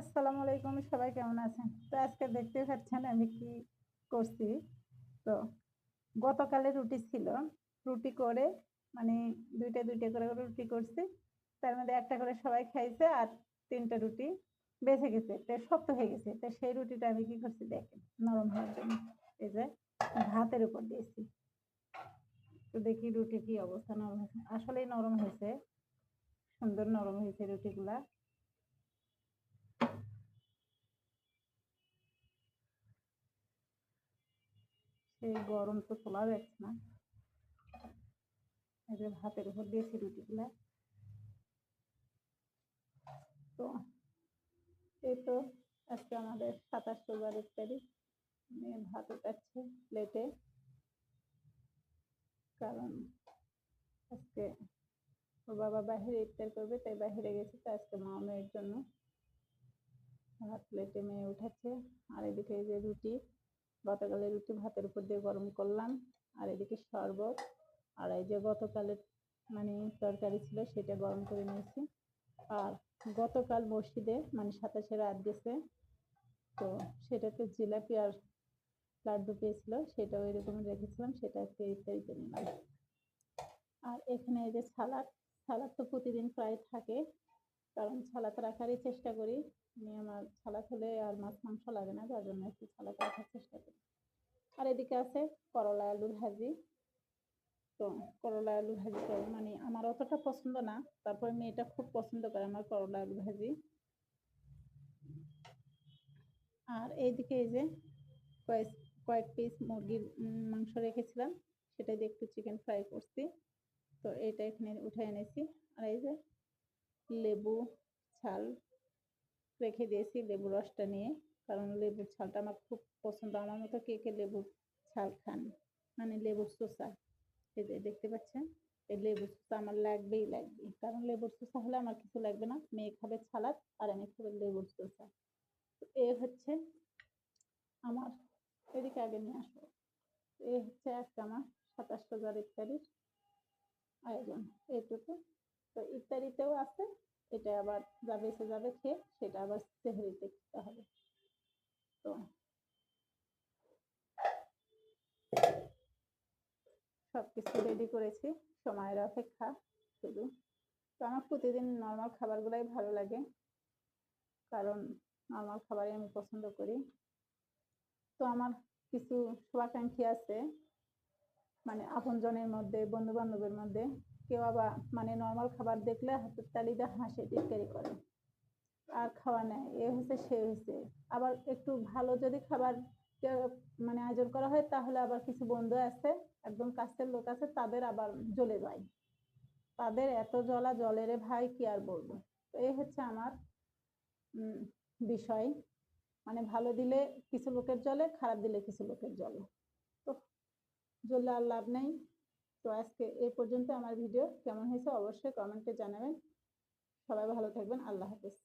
আসসালামু আলাইকুম, সবাই কেমন আছেন? তো আজকে দেখতে পাচ্ছেন আমি কি করছি। তো গতকালে রুটি ছিল, রুটি করে মানে দুইটা দুইটা করে রুটি করছি। তার মধ্যে একটা করে সবাই খাইছে আর তিনটা রুটি বেঁচে গেছে, তো শক্ত হয়ে গেছে। তো সেই রুটিটা আমি কি করছি দেখেন, নরম হওয়ার জন্য। এই যে ভাতের উপর দিয়েছি। তো দেখি রুটি কি অবস্থা, নরম হয়েছে। আসলেই নরম হয়েছে, সুন্দর নরম হয়েছে রুটিগুলা। সেই গরম তো তোলা যাচ্ছে না। এই যে ভাতের উপর দিয়েছি রুটিগুলা। তো এই তো আজকে আমাদের সাতাশ ফেব্রুয়ারির তারিখ। মেয়ে ভাত উঠাচ্ছে প্লেটে কারণ আজকে ওর বাবা বাহিরে ইফতার করবে, তাই বাহিরে গেছে, তো আজকে মা মেয়ের জন্য। ভাত প্লেটে মেয়ে উঠাচ্ছে। আর এদিকে এই যে রুটি। গতকালের রুটি ভাতের উপর দিয়ে গরম করলাম। আর এদিকে শরবত। আর এই যে গতকালের মানে তরকারি ছিল সেটা গরম করে নিয়েছি। আর গতকাল মসজিদে মানে সাতাশে রাত গেছে, তো সেটাতে জিলাপি আর লাড্ডু পেয়েছিল সেটা ওই রকম রেখেছিলাম, সেটা আজকে ইত্যাদিতে নিলাম আর এখানে এই যে সালাদ সালাদ তো প্রতিদিন প্রায় থাকে কারণ সালাদ রাখারই চেষ্টা করি। আমি আমার সালাদ হলে আর মাছ, মাংস লাগে না, যার জন্য একটু সালাদ রাখার চেষ্টা করি। আর এদিকে আছে করলা আলুর ভাজি। তো করলা আলু ভাজি মানে আমার অতটা পছন্দ না। তারপরে মেয়েটা খুব পছন্দ করে আমার করলা আলু ভাজি। আর এইদিকে এই যে কয়েক কয়েক পিস মুরগির মাংস রেখেছিলাম। সেটা দিয়ে একটু চিকেন ফ্রাই করছি। তো এটা এখানে উঠে এনেছি। আর এই যে লেবু ছাল রেখে দিয়েছি, লেবু রসটা নিয়ে। কারণ লেবুর ছালটা আমার খুব পছন্দ। আমার মতো কে কে লেবুর ছাল খান? মানে লেবুর চোষা এই যে দেখতে পাচ্ছেন? এই লেবুর চোষা আমার লাগবেই লাগবে কারণ লেবুর চোষা হলে আমার কিছু লাগবে না। মেয়ে খাবে ছালাদ আর আমি খাবে লেবুর চোষা এ হচ্ছে আমার, এদিকে আগে নিয়ে আসব এ হচ্ছে আজকে আমার সাতাশ হাজার ইত্যাদির আয়োজন। এইটুকু তো ইত্যাদিতেও আছে এটা আবার যা বেঁচে যাবে খেয়ে সেটা আবার সেহরিতে খেতে হবে। তো সব কিছু রেডি করেছি, সময়ের অপেক্ষা শুধু। তো আমার প্রতিদিন নর্মাল খাবারগুলাই ভালো লাগে, কারণ নর্মাল খাবারই আমি পছন্দ করি। তো আমার কিছু শুভাকাঙ্ক্ষী আছে মানে আপনজনের মধ্যে বন্ধু বান্ধবের মধ্যে। কেউ আবার মানে নর্মাল খাবার দেখলে হাতের তালিটা হাসে টিটকারি করে। আর খাওয়া নেয় এ হয়েছে, সে হয়েছে। আবার একটু ভালো যদি খাবার মানে আয়োজন করা হয়, তাহলে আবার কিছু বন্ধু আছে, একদম কাছের লোক আছে, তাদের আবার জ্বলে যায়। তাদের এত জ্বলা জলেরে ভাই, কি আর বলব? তো এই হচ্ছে আমার বিষয়। মানে ভালো দিলে কিছু লোকের জলে খারাপ দিলে কিছু লোকের জলে তো জ্বললে আর লাভ নেই। তো আজকে এ পর্যন্ত আমার ভিডিও কেমন হয়েছে অবশ্যই কমেন্টে জানাবেন। সবাই ভালো থাকবেন, আল্লাহ হাফিজ।